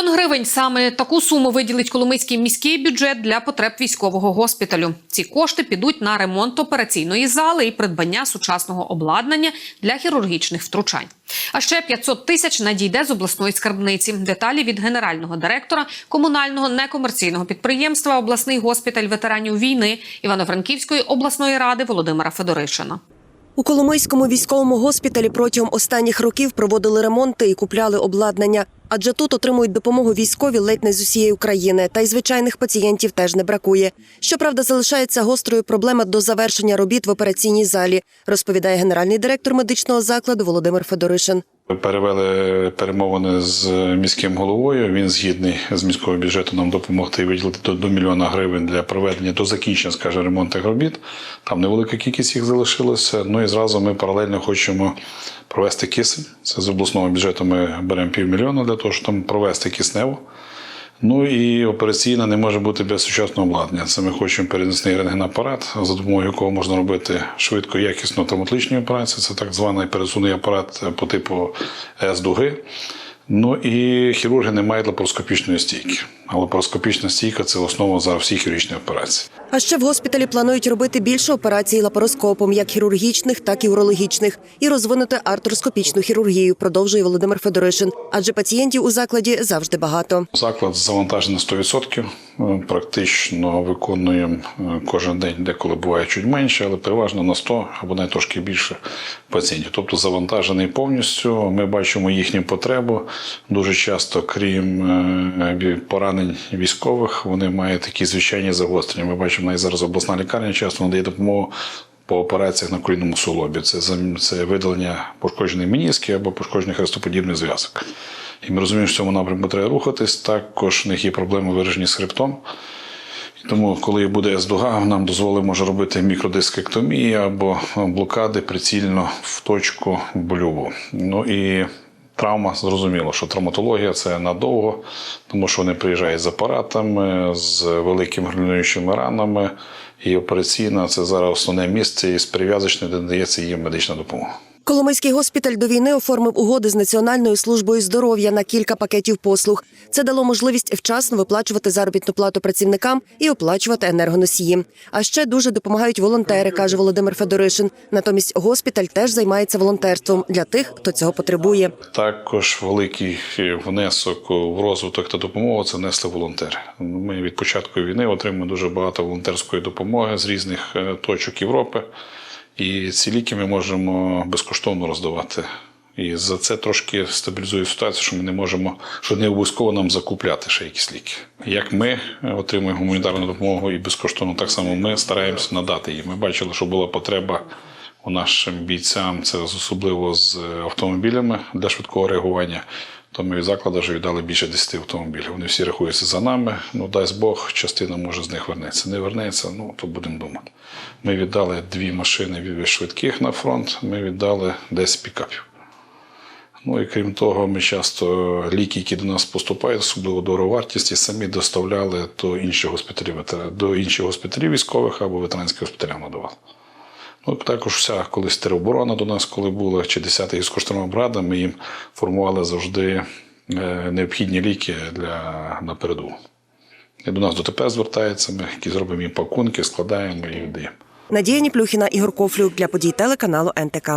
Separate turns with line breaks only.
Мільйон гривень саме таку суму виділить Коломийський міський бюджет для потреб військового госпіталю. Ці кошти підуть на ремонт операційної зали і придбання сучасного обладнання для хірургічних втручань. А ще 500 тисяч надійде з обласної скарбниці. Деталі від генерального директора комунального некомерційного підприємства Обласний госпіталь ветеранів війни Івано-Франківської обласної ради Володимира Федоришина.
У Коломийському військовому госпіталі протягом останніх років проводили ремонти і купляли обладнання. Адже тут отримують допомогу військові ледь не з усієї України, та й звичайних пацієнтів теж не бракує. Щоправда, залишається гострою проблема до завершення робіт в операційній залі, розповідає генеральний директор медичного закладу Володимир Федоришин.
Перевели перемовини з міським головою. Він згідний з міського бюджету нам допомогти виділити до, до мільйона гривень для проведення до закінчення, скажімо, ремонтних робіт. Там невелика кількість їх залишилося. Ну і зразу ми паралельно хочемо провести кисень. Це з обласного бюджету ми беремо півмільйона для того, щоб там провести кисневу. Ну і операційна не може бути без сучасного обладнання. Це ми хочемо перенесний рентгенапарат, за допомогою якого можна робити швидко, якісно травматичні операції. Це так званий пересувний апарат по типу С-дуги. Ну і хірурги не мають лапароскопічної стійки. А лапароскопічна стійка це основа за всі хірургічні операції.
А ще в госпіталі планують робити більше операцій лапароскопом, як хірургічних, так і урологічних, і розвинути артроскопічну хірургію, продовжує Володимир Федоришин. Адже пацієнтів у закладі завжди багато.
Заклад завантажений 100%. Е, Практично виконуємо е, кожен день, деколи буває чуть менше, але переважно на 100 або навіть трошки більше пацієнтів. Тобто завантажений повністю. Ми бачимо їхню потребу. Дуже часто, крім е, поранень військових, вони мають такі звичайні загострення. Ми бачимо, навіть зараз обласна лікарня часто надає допомогу. По операціях на колінному суглобі. Це, це видалення пошкодженої меніски або пошкоджених хрестоподібних зв'язок. І ми розуміємо, що в цьому напрямку треба рухатись. Також в них є проблеми виражені з. І Тому, коли буде С-дуга, нам дозволить може робити мікродискектомії або блокади прицільно в точку больову. Ну і травма, зрозуміло, що травматологія це надовго, тому що вони приїжджають з апаратами, з великими грануючими ранами. І операційна це зараз основне місце із прив'язочною, де надається їм медична допомога.
Коломийський госпіталь до війни оформив угоди з Національною службою здоров'я на кілька пакетів послуг. Це дало можливість вчасно виплачувати заробітну плату працівникам і оплачувати енергоносії. А ще дуже допомагають волонтери, каже Володимир Федоришин. Натомість госпіталь теж займається волонтерством для тих, хто цього потребує.
Також великий внесок в розвиток та допомогу це несли волонтери. Ми від початку війни отримуємо дуже багато волонтерської допомоги з різних е, точок Європи. І ці ліки ми можемо безкоштовно роздавати. І за це трошки стабілізує ситуацію, що ми не можемо, що не обов'язково нам закупляти ще якісь ліки. Як ми отримуємо гуманітарну допомогу і безкоштовно, так само ми стараємося надати її. Ми бачили, що була потреба у нашим бійцям, це особливо з автомобілями для швидкого реагування. То ми від закладу вже віддали більше 10 автомобілів. Вони всі рахуються за нами. Ну, дасть Бог, частина може з них вернеться. Не вернеться, ну то будемо думати. Ми віддали дві машини швидких на фронт, ми віддали 10 пікапів. Ну і крім того, ми часто ліки, які до нас поступають, особливо дороговартісті, самі доставляли до інших госпіталів, до інших госпіталів військових або ветеранських госпіталів надавали. Ну, також вся колись тероборона до нас, коли була, чи 10-та гірсько-штурмова бригада, ми їм формували завжди е, необхідні ліки для, напереду. І до нас ДТП звертається, ми які зробимо їм пакунки, складаємо і віддаємо.
Надія Ніплюхіна, Ігор Кофлюк для подій телеканалу НТК.